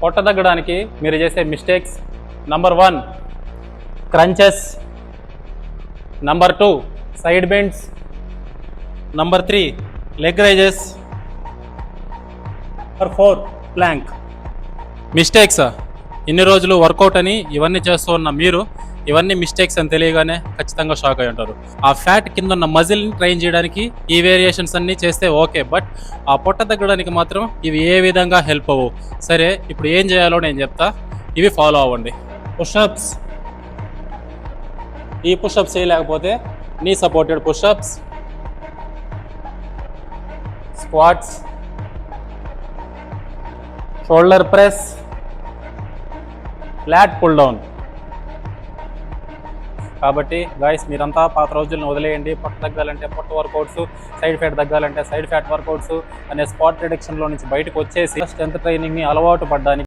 పొట్ట తగ్గడానికి మీరు చేసే mistakes number one crunches number two side bends number three leg raises number four plank mistakes ఇన్ని రోజులు వర్కౌట్ అని ఇవన్నీ చేస్తూ ఉన్న మీరు ఇవన్నీ మిస్టేక్స్ అని తెలియగానే ఖచ్చితంగా షాక్ అయి ఉంటారు. ఆ ఫ్యాట్ కింద ఉన్న మజిల్ని ట్రైన్ చేయడానికి ఈ వేరియేషన్స్ అన్నీ చేస్తే ఓకే బట్ ఆ పొట్ట తగ్గడానికి మాత్రం ఇవి ఏ విధంగా హెల్ప్ అవ్వవు సరే ఇప్పుడు ఏం చేయాలో నేను చెప్తా. ఇవి ఫాలో అవ్వండి. పుషప్స్ ఈ పుషప్స్ చేయలేకపోతే knee supported pushups squats shoulder press flat pull down కాబట్టి గాయస్ మీరంతా పాత రోజులను వదిలేయండి. పొట్ట తగ్గాలంటే పొట్ట వర్కౌట్స్ సైడ్ ఫ్యాట్ తగ్గాలంటే సైడ్ ఫ్యాట్ వర్కౌట్స్ అనే స్పాట్ రిడక్షన్లో నుంచి బయటకు వచ్చేసి స్ట్రెంత్ ట్రైనింగ్ని అలవాటు పడ్డానికి